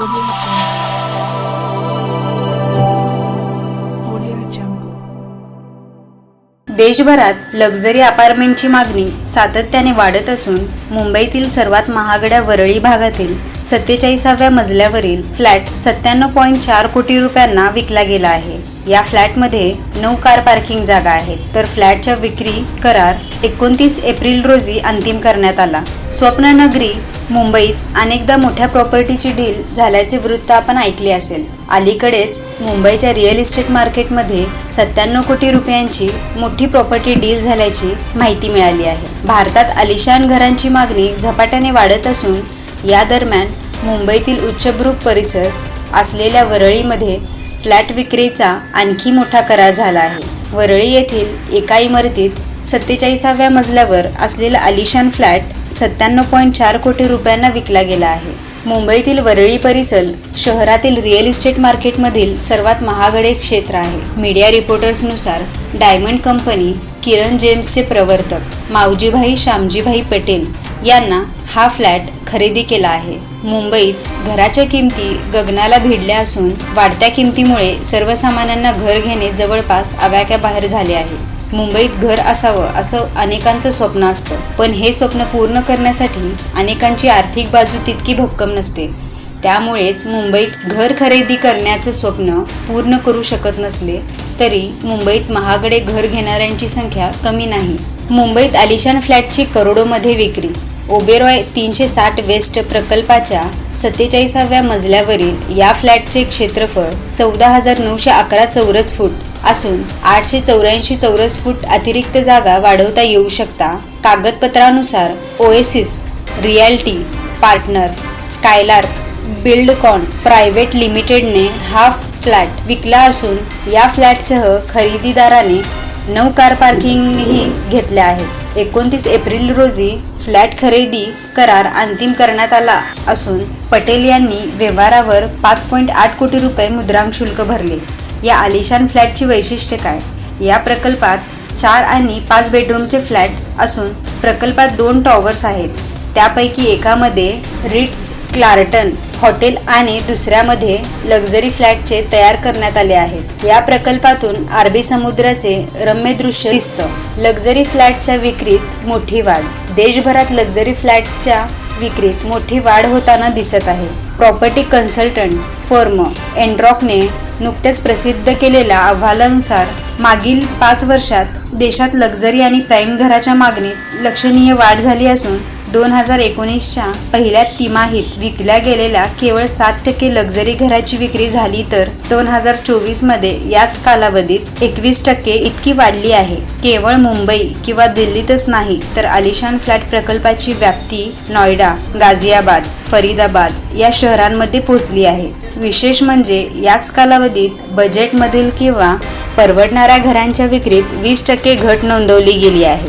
Woodland देशभरात luxury अपार्टमेंटची मागणी सातत्याने वाढत असून मुंबईतील सर्वात महागड्या वरळी भागातील सत्तेचाळीसाव्या मजल्यावरील फ्लॅट सत्त्याण्णव पॉईंट चार कोटी रुपयांना विकला गेला आहे. या फ्लॅटमध्ये नऊ कार पार्किंग जागा आहेत. तर फ्लॅटच्या विक्री करार एकोणतीस एप्रिल रोजी अंतिम करण्यात आला. स्वप्ननगरी मुंबईत अनेकदा मोठ्या प्रॉपर्टीची डील झाल्याचे वृत्त आपण ऐकले असेल. अलीकडेच मुंबईच्या रिअल इस्टेट मार्केटमध्ये सत्त्याण्णव कोटी रुपयांची मोठी प्रॉपर्टी डील झाल्याची माहिती मिळाली आहे. भारतात अलिशान घरांची मागणी झपाट्याने वाढत असून या दरम्यान मुंबईतील उच्चभ्रू परिसर असलेल्या वरळीमध्ये फ्लॅट विक्रीचा आणखी मोठा करार झाला आहे. वरळी येथील एका इमारतीत सत्तेचाळीसाव्या मजल्यावर असलेला अलिशान फ्लॅट सत्त्याण्णव पॉईंट चार कोटी रुपयांना विकला गेला आहे. मुंबईतील वरळी परिसर शहरातील रिअल इस्टेट मार्केटमधील सर्वात महागडे क्षेत्र आहे. मीडिया रिपोर्टर्सनुसार डायमंड कंपनी किरण जेम्सचे प्रवर्तक मावजीभाई श्यामजीभाई पटेल यांना हा फ्लॅट खरेदी केला आहे. मुंबईत घराच्या किमती गगनाला भिडल्या असून वाढत्या किमतीमुळे सर्वसामान्यांना घर घेणे जवळपास आव्याक्याबाहेर झाले आहे. मुंबईत घर असावं असं अनेकांचं स्वप्न असतं. पण हे स्वप्न पूर्ण करण्यासाठी अनेकांची आर्थिक बाजू तितकी भक्कम नसते. त्यामुळेच मुंबईत घर खरेदी करण्याचं स्वप्न पूर्ण करू शकत नसले तरी मुंबईत महागडे घर घेणाऱ्यांची संख्या कमी नाही. मुंबईत आलिशान फ्लॅटची करोडोमध्ये विक्री ओबेरॉय तीनशे साठ वेस्ट प्रकल्पाच्या सत्तेचाळीसाव्या मजल्यावरील या फ्लॅटचे क्षेत्रफळ चौदा हजार नऊशे अकरा चौरस फूट असून आठशे चौऱ्याऐंशी चौरस फूट अतिरिक्त जागा वाढवता येऊ शकता. कागदपत्रानुसार oasis realty partner skylark buildcon private लिमिटेडने हा फ्लॅट विकला असून या फ्लॅटसह खरेदीदाराने नऊ कार पार्किंगही घेतल्या आहेत. एकोणतीस एप्रिल रोजी फ्लॅट खरेदी करार अंतिम करण्यात आला असून पटेल यांनी व्यवहारावर पाच पॉईंट आठ कोटी रुपये मुद्रांक शुल्क भरले. या आलिशान फ्लॅटची वैशिष्ट्य काय? या प्रकल्पात चार आणि पाच बेडरूमचे फ्लॅट असून प्रकल्पात दोन टॉवर्स आहेत. त्यापैकी एकामध्ये रिट्स क्लार्टन हॉटेल आणि दुसऱ्यामध्ये लक्झरी फ्लॅटचे तयार करण्यात आले आहेत. या प्रकल्पातून अरबी समुद्राचे रम्य दृश्य दिसतं. लक्झरी फ्लॅटच्या विक्रीत मोठी वाढ. देशभरात लक्झरी फ्लॅटच्या विक्रीत मोठी वाढ होताना दिसत आहे. प्रॉपर्टी कन्सल्टंट फर्म एन्ड्रॉकने नुकत्याच प्रसिद्ध केलेल्या अहवालानुसार मागील पाच वर्षात देशात लक्झरी आणि प्राईम घराच्या मागणीत लक्षणीय वाढ झाली असून दोन हजार एकोणीसच्या पहिल्या तिमाहीत विकल्या गेलेल्या केवळ सात टक्के लक्झरी घराची विक्री झाली तर दोन हजार चोवीसमध्ये याच कालावधीत एकवीस टक्के इतकी वाढली आहे. केवळ मुंबई किंवा दिल्लीतच नाही तर आलिशान फ्लॅट प्रकल्पाची व्याप्ती नॉयडा गाझियाबाद फरीदाबाद या शहरांमध्ये पोहोचली आहे. विशेष म्हणजे याच कालावधीत बजेटमधील किंवा परवडणाऱ्या घरांच्या विक्रीत वीस टक्के घट नोंदवली गेली आहे.